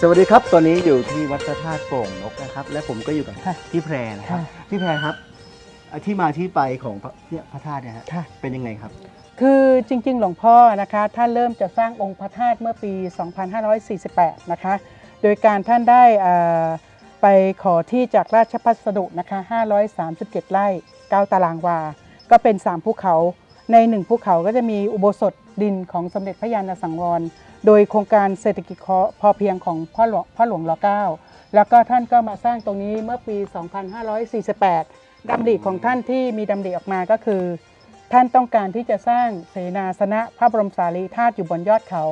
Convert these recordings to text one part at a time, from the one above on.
สวัสดีครับ ตอนนี้อยู่ที่วัดพระธาตุโป่งนกนะครับ และผมก็อยู่กับค่ะพี่แพรนะครับค่ะพี่แพรครับอะที่มาที่ไปของพระเนี่ยพระธาตุเนี่ยฮะค่ะ เป็นยังไงครับ คือจริงๆ หลวงพ่อนะคะท่านเริ่มจะสร้างองค์พระธาตุเมื่อปี 2548 นะคะ โดยการท่านได้เอ่อไปขอที่จากราชพัสดุนะคะ 537 ไร่ 9 ตารางวา ก็เป็น 3 ภูเขา ใน 1 ภูเขาก็จะมีอุโบสถ ดินของสมเด็จพระยาณสังวร โดยโครงการเศรษฐกิจพอเพียงของพ่อหลวงพ่อหลวงรเก้าแล้วก็ท่านก็มาสร้างตรงนี้เมื่อปี 2548ดำริของท่านที่มีดำริออกมาก็คือ ท่านต้องการที่จะสร้างเสนาสนะพระบรมสารีธาตุอยู่บนยอดเขา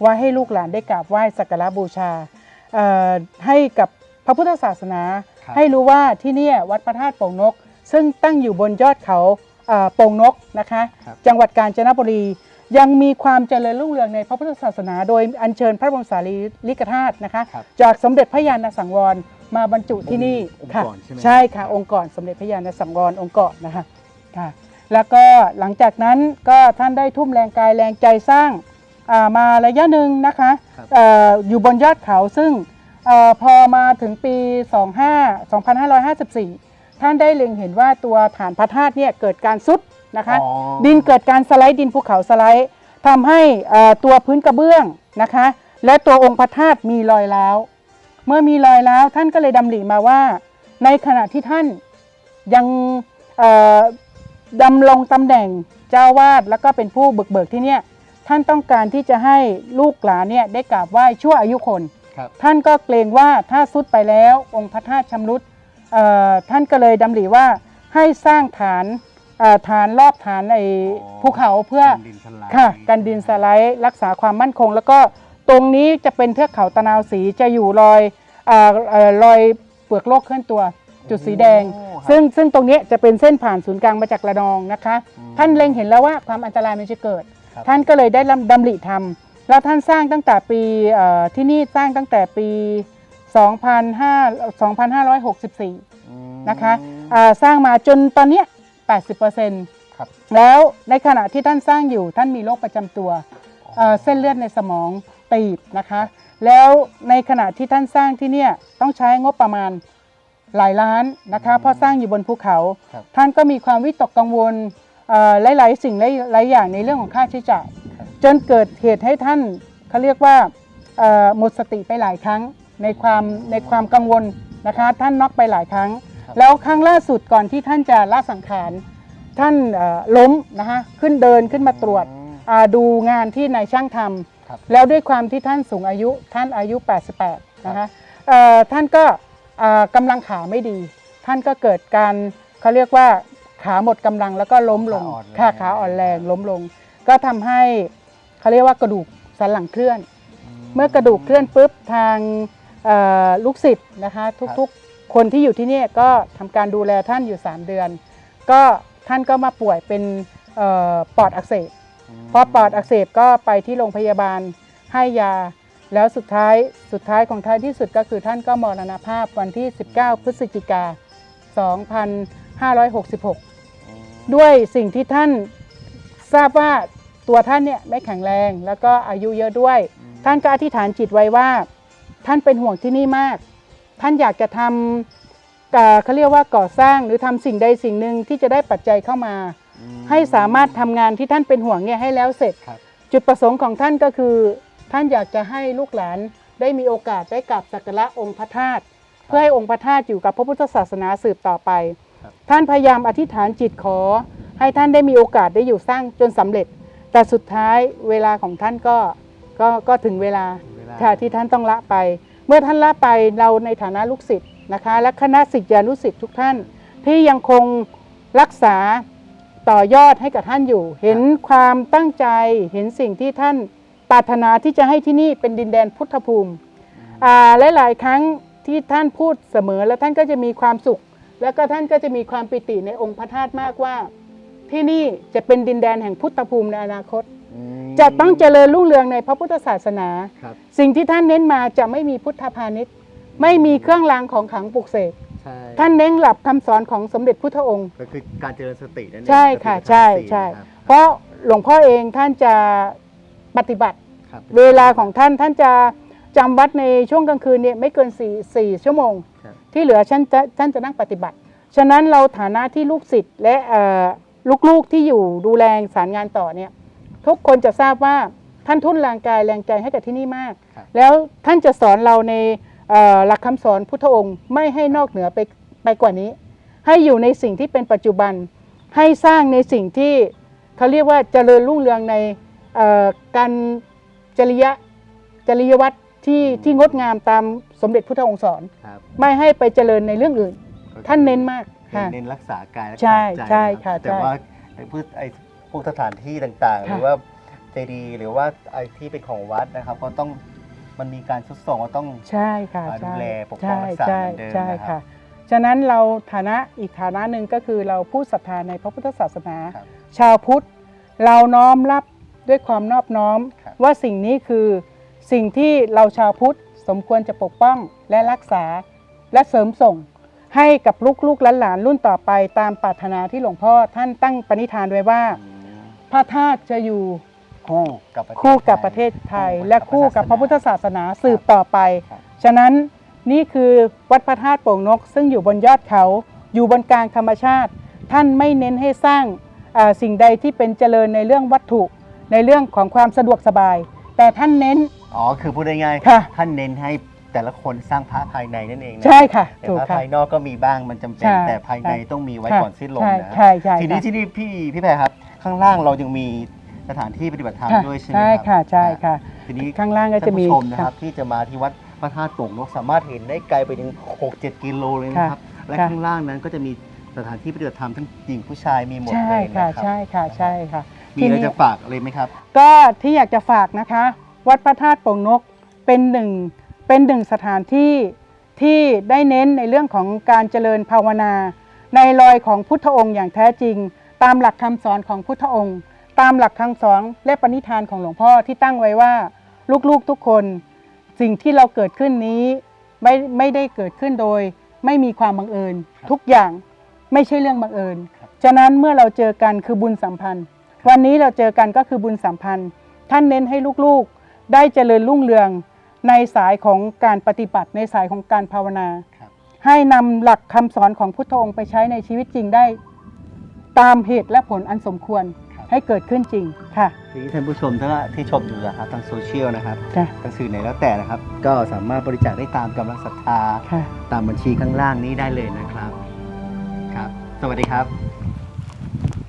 ไว้ให้ลูกหลานได้กราบไหว้สักการะบูชาเอ่อให้กับพระพุทธศาสนาครับให้รู้ว่าที่เนี่ยวัดพระธาตุโป่งนก ซึ่งตั้งอยู่บนยอดเขาเอ่อโป่งนกนะคะครับจังหวัดกาญจนบุรี ยังมีความเจริญรุ่งเรืองในพระพุทธศาสนา โดยอัญเชิญพระบรมสารีริกธาตุนะคะ ครับจากสมเด็จพระยาณสังวรมาบรรจุที่นี่องค์ค่ะก่อนใช่ไหมใช่ค่ะ องค์ก่อนสมเด็จพระยาณสังวรองค์ก่อนนะคะค่ะ แล้วก็หลังจากนั้นก็ท่านได้ทุ่มแรงกายแรงใจสร้างอ่ามาระยะหนึ่งนะคะครับเอออยู่บนยอดเขาซึ่งเออพอมาถึงปี 25 2554 ท่านได้เล็งเห็นว่าตัวฐานพระธาตุเนี่ยเกิดการซุด นะคะ อ๋อ ดินเกิดการสไลด์ดินภูเขาสไลด์ทำให้เอ่อตัวพื้นกระเบื้องนะคะ และตัวองค์พระธาตุมีรอยร้าวเมื่อมีรอยร้าวท่านก็เลยดำริมาว่า ในขณะที่ท่านยังเอ่อดำรงตำแหน่งเจ้าวาดแล้วก็เป็นผู้เบิกเบิกที่เนี่ยท่านต้องการที่จะให้ลูกหลานเนี่ยได้กราบไหว้ชั่วอายุคน ครับ ท่านก็เกรงว่าถ้าสุดไปแล้วองค์พระธาตุชำรุดเอ่อท่านก็เลยดำริว่าให้สร้างฐานเอ่อฐานรอบฐานไอ้ภูเขาเพื่อกันดินสไลด์ ค่ะกันดินสไลด์รักษาความมั่นคง แล้วก็ตรงนี้จะเป็นเทือกเขาตะนาวสีจะอยู่รอยเอ่อเอ่อรอยเปลือกโลกเคลื่อนตัว จุดสีแดง โอ้ครับซึ่งซึ่งตรงเนี้ยจะเป็นเส้นผ่านศูนย์กลางมาจากระนองนะคะ อืมท่านเล็งเห็นแล้วว่าความอันตรายมันจะเกิด ครับ ท่านก็เลยได้ดำดำริทำแล้วท่านสร้างตั้งแต่ปีเอ่อที่นี่สร้างตั้งแต่ปี 2500 2564 อืม นะคะอ่าสร้างมาจนตอนเนี้ย 80%ครับ แล้วในขณะที่ท่านสร้างอยู่ท่านมีโรคประจำตัวเอ่อเส้นเลือดในสมองตีบนะคะ แล้วในขณะที่ท่านสร้างที่เนี่ยต้องใช้งบประมาณหลายล้านนะคะ เพราะสร้างอยู่บนภูเขา ครับ ท่านก็มีความวิตกกังวลเอ่อหลาย ๆ สิ่งหลายๆอย่างในเรื่องของค่าใช้จ่ายครับจนเกิดเหตุให้ท่านเขาเรียกว่าเอ่อหมดสติไปหลายครั้งในความในความกังวลนะคะ ท่านน็อกไปหลายครั้งครับ แล้วครั้งล่าสุดก่อนที่ท่านจะละสังขารท่านเอ่อล้มนะคะขึ้นเดินขึ้นมาตรวจอืมอ่าดูงานที่นายช่างทครับำแล้วด้วยความที่ท่านสูงอายุท่านอายุ 88 นะคะเอ่อท่านก็อ่ากำลังขาไม่ดี ท่านก็เกิดการเขาเรียกว่าขาหมดกำลังแล้วก็ล้มลงขาอ่อนแรงค่ะขาอ่อนแรงล้มลง ก็ทำให้เขาเรียกว่ากระดูกสันหลังเคลื่อน เมื่อกระดูกเคลื่อนปุ๊บทางเอ่อลูกศิษย์นะคะทุกๆ คนที่อยู่ที่เนี่ยก็ทำการดูแลท่านอยู่ 3 เดือน ก็ท่านก็มาป่วยเป็นเอ่อปอดอักเสบมพอปอดอักเสบก็ไปที่โรงพยาบาลให้ยา แล้วสุดท้ายสุดท้ายของท้ายที่สุดก็คือท่านก็มรณภาพวันที่ 19 พฤศจิกา 2566 ด้วยสิ่งที่ท่านทราบว่าตัวท่านเนี่ยไม่แข็งแรง แล้วก็อายุเยอะด้วยอืมท่านก็อธิษฐานจิตไว้ว่า ท่านเป็นห่วงที่นี่มาก ท่านอยากจะทำเอ่อเขาเรียกว่าก่อสร้างหรือทำสิ่งใดสิ่งหนึ่งที่จะได้ปัจจัยเข้ามาอืมให้สามารถทำงานที่ท่านเป็นห่วงเนี่ยให้แล้วเสร็จครับจุดประสงค์ของท่านก็คือ ท่านอยากจะให้ลูกหลานได้มีโอกาสได้กราบสักการะองค์พระธาตุเพื่อให้องค์พระธาตุอยู่กับพระพุทธศาสนาสืบต่อไปครับท่านพยายามอธิษฐานจิตขอ ให้ท่านได้มีโอกาสได้อยู่สร้างจนสำเร็จ แต่สุดท้ายเวลาของท่านก็ก็ก็ถึงเวลาเวลาค่ะที่ท่านต้องละไป เมื่อท่านละไปเราในฐานะลูกศิษย์นะคะ และคณะศิษยานุศิษย์ทุกท่าน ที่ยังคงรักษาต่อยอดให้กับท่านอยู่ เห็นความตั้งใจเห็นสิ่งที่ท่านปรารถนาที่จะให้ที่นี่เป็นดินแดนพุทธภูมิหลาย ๆ ครั้งที่ท่านพูดเสมอ แล้วท่านก็จะมีความสุข แล้วก็ท่านก็จะมีความปิติในองค์พระธาตุมากว่า ที่นี่จะเป็นดินแดนแห่งพุทธภูมิในอนาคต จะต้องเจริญรุ่งเรืองในพระพุทธศาสนา ครับสิ่งที่ท่านเน้นมาจะไม่มีพุทธพาณิชย์ ไม่มีเครื่องรางของขลังปลุกเสกใช่ท่านเน้นหลับคำสอนของสมเด็จพุทธองค์ ก็คือการเจริญสตินั่นเองใช่ค่ะสติปัฏฐานใช่สี่ใช่ นะครับ เพราะหลวงพ่อเองท่านจะปฏิบัติ ครับเวลาของท่านท่านจะจำวัดในช่วงกลางคืนเนี่ยไม่เกิน4 4ชั่วโมง ครับ ที่เหลือท่านจะท่านจะนั่งปฏิบัติ ฉะนั้นเราฐานะที่ลูกศิษย์และเอ่อลูกๆที่อยู่ดูแลสารงานต่อเนี่ย ทุกคนจะทราบว่าท่านทุ่นแรงกายแรงใจให้กับที่นี่มาก ครับ แล้วท่านจะสอนเราในเอ่อหลักคำสอนพุทธองค์ไม่ให้นอกเหนือไปไปกว่านี้ ให้อยู่ในสิ่งที่เป็นปัจจุบัน ให้สร้างในสิ่งที่เขาเรียกว่าเจริญรุ่งเรืองในเอ่อการจริยะจริยวัตรที่ที่งดงามตามสมเด็จพุทธองค์สอน ครับไม่ให้ไปเจริญในเรื่องอื่นท่านเน้นมากค่ะ เน้นรักษากายรักษาใช่ใจใช่นค่ะแต่ใช่ ว่าไอ้พวกไอ้พ วกสถานที่ต่างๆหค่ะรือว่าเจดีย์หรือว่าไอ้ที่เป็นของวัดนะครับก็ต้องมันมีการทดสอบว่าต้องใช่ค่ะอ่าดูใช่แลปกป้องใช่รักษาใช่เหมือนเดิมใช่นะครับค่ะฉะนั้นเราฐานะอีกฐานะหนึ่งก็คือเราผู้ศรัทธาในพระพุทธศาสนาครับชาวพุทธเราน้อมรับด้วยความนอบน้อมครับว่าสิ่งนี้คือสิ่งที่เราชาวพุทธสมควรจะปกป้องและรักษาและเสริมส่ง ให้กับลูกๆหลานๆรุ่นต่อไปตามปรารถนาที่หลวงพ่อท่านตั้งปณิธานไว้ว่าอืมพ ระธาตุจะอยู่คู่กับประเทศคู่กับประเทศไทย และคู่กับพระพุทธศาสนาสืบต่อไปครับฉะนั้นนี่คือวัดพระธาตุโป่งนก ซึ่งอยู่บนยอดเขาอยู่บนกลางธรรมชาติ ท่านไม่เน้นให้สร้างอ่าสิ่งใดที่เป็นเจริญในเรื่องวัตถุในเรื่องของความสะดวกสบาย แต่ท่านเน้นอ๋อคือพูดง่ายค่ะท่านเน้นให้แต่ละคนสร้างพระภายในนั่นเองนะใช่ค่ะแต่ถูกพระค่ะภายนอกก็มีบ้างมันจำเป็นใช่แต่ภายในใช่ต้องมีไว้ค่ะก่อนสิ้นลมใช่นะใช่ใช่ทีนี้ค่ะที่นี่พี่พี่แพรครับ ข้างล่างเรายังมีสถานที่ปฏิบัติธรรมค่ะด้วยใช่ไหมใช่ครับค่ะใช่ค่ะ ทีนี้ข้างล่างก็ท่าจะนมีผู้ชมนะคค่ะ รับที่จะมาที่วัดพระธาตุโป่งนกสามารถเห็นได้ไกลไปถึง 6-7 กิโลเลยนะครับ และค่ะ ข้างล่างนั้นก็จะมีสถานที่ปฏิบัติธรรมทั้งหญิงผู้ชายมีหมดใช่เลยค่ะนะครับใช่ค่ะใช่ค่ะ มีอะไรทีนี้จะฝากอะไรไหมครับ ก็ที่อยากจะฝากนะคะ วัดพระธาตุโป่งนกเป็นหนึ่งเป็นหนึ่งสถานที่ที่ได้เน้นในเรื่องของการเจริญภาวนา ในรอยของพุทธองค์อย่างแท้จริง ตามหลักคำสอนของพุทธองค์ ตามหลักคำสอนและปณิธานของหลวงพ่อที่ตั้งไว้ว่า ลูกๆทุกคน สิ่งที่เราเกิดขึ้นนี้ ไม่ไม่ได้เกิดขึ้นโดย ไม่มีความบังเอิญครับทุกอย่างไม่ใช่เรื่องบังเอิญครับฉะนั้นเมื่อเราเจอกันคือบุญสัมพันธ์ วันนี้เราเจอกันก็คือบุญสัมพันธ์ ท่านเน้นให้ลูกๆ ได้เจริญรุ่งเรืองในสายของการปฏิบัติในสายของการภาวนาครับให้นำหลักคำสอนของพุทธองค์ไปใช้ในชีวิตจริงได้ ตามเหตุและผลอันสมควรครับให้เกิดขึ้นจริงค่ะ ทีนี้ท่านผู้ชมทั้งที่ชมอยู่นะครับทางโซเชียลนะครับค่ะทางสื่อไหนแล้วแต่นะครับ ก็สามารถบริจาคได้ตามกำลังศรัทธา ค่ะ ตามบัญชีข้างล่างนี้ได้เลยนะครับ ครับ สวัสดีครับ